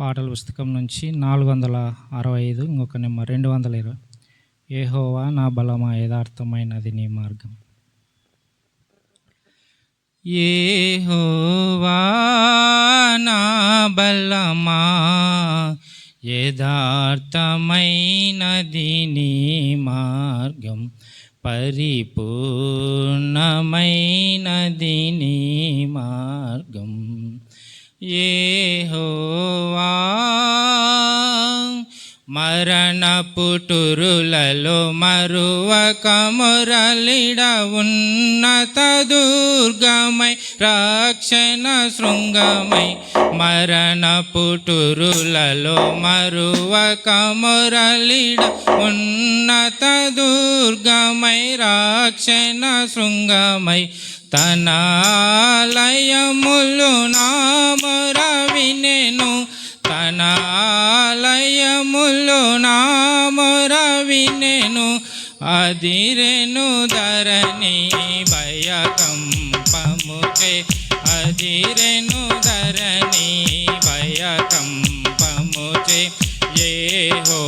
పాటల పుస్తకం నుంచి నాలుగు వందల అరవై ఐదు ఇంకొక నెంబర్ రెండు వందల ఇరవై. ఏహోవా నా బలమా యథార్థమైనది నీ మార్గం. ఏహోవా నా బలమా యథార్థమైనది నీ మార్గం. పరిపూర్ణమైనది నీ మార్గం. ఏహోవా మరణ పుటురులలో మరువక మురళిడ ఉన్నత దుర్గమై రక్షణ శృంగమై మరణ పుటురులలో మరువక మురళిడ ఉన్నత దుర్గమై రక్షణ శృంగమై తనాలయములు నామర వినెను తన నామర వినెను అదిరెను ధరణి భయకంపముచే అదిరెను ధరణి భయకంపముచే ఏ హో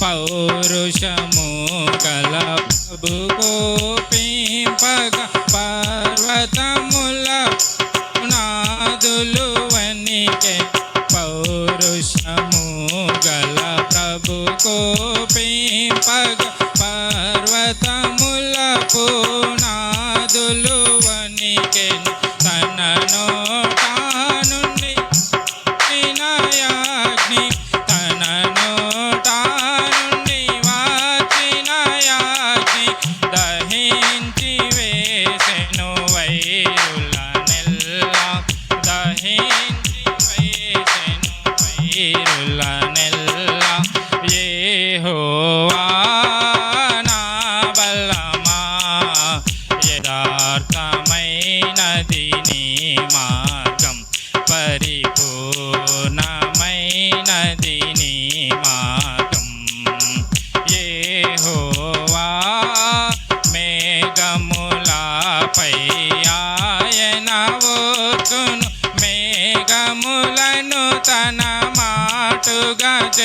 పౌరుషము కల ప్రభు కోపింపగ పర్వతముల నాదులు వనికే పౌరుషము గల ప్రభు కోపింపగ పర్వతముల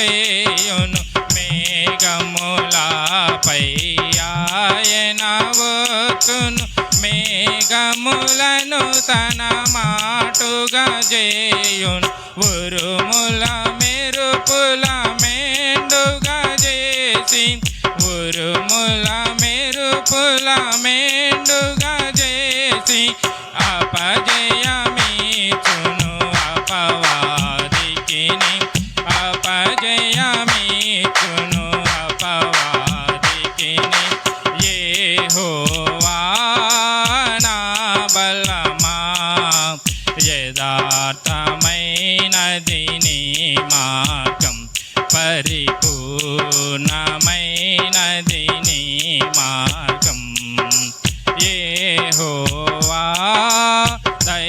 మాటుగా మేఘములపై ఆయన వచ్చును మేఘములను తన మాటుగా చేయును ఉరుముల మెరుపుల మెండుగా చేసి ఉరుముల మెరుపుల మెండుగా చేసి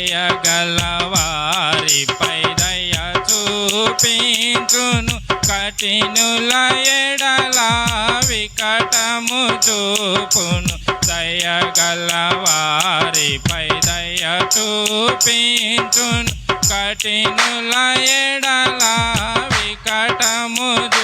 దయగలవారిపై దయ చూపించును. కఠినుల ఎడల వికటము చూపును. దయగలవారిపై దయ చూపించును. కఠినుల ఎడల వికటము చూ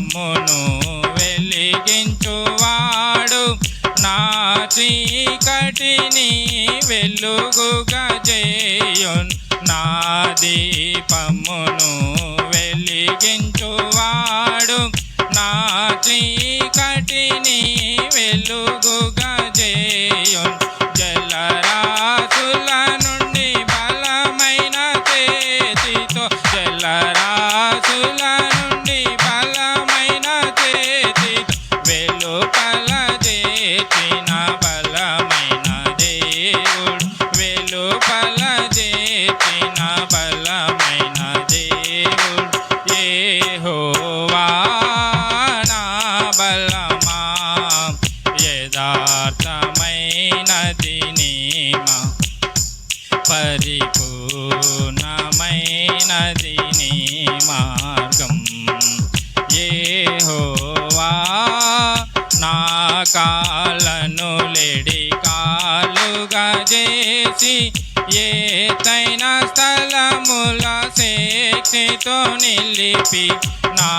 దీపమును వెలిగించువాడు. నా చీకటిని వెలుగుగా చేయున్. నా దీపమును వెలిగించువాడు. నా చీకటిని వెలుగుగా చేయున్. కాళ్ళను లేడి కాలుగా చేసి ఏతైన స్థలముల శక్తితో నిలిపి నా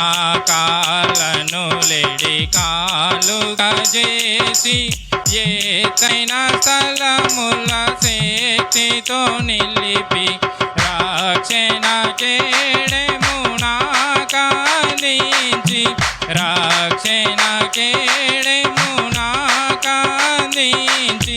కాలను లేడి కాలుగా చేసి ఏతైన స్థలముల శక్తితో నిలిపి రాక్షణ కేడెము కాలించి రాక్షణ కేడెము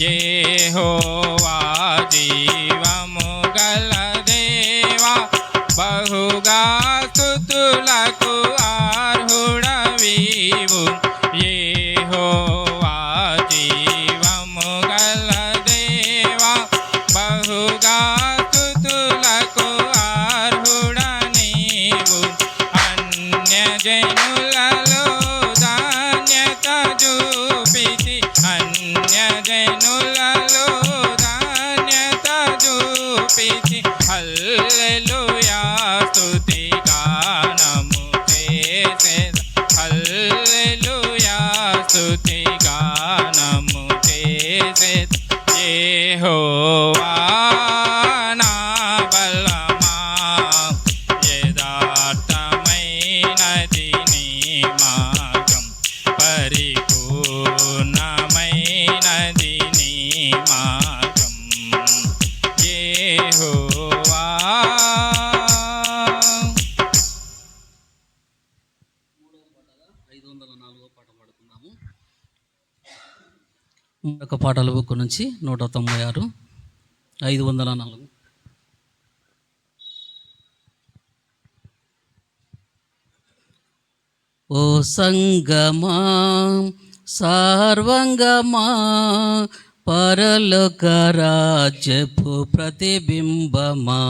యెహోవా జీవము గల దేవా బహుగా స్తుతులకు యొక్క పాటల బుక్ నుంచి నూట తొంభై ఆరు ఐదు వందల నాలుగు. ఓ సంగమా సార్వంగమా పరలోక రాజ్యపు ప్రతిబింబమా.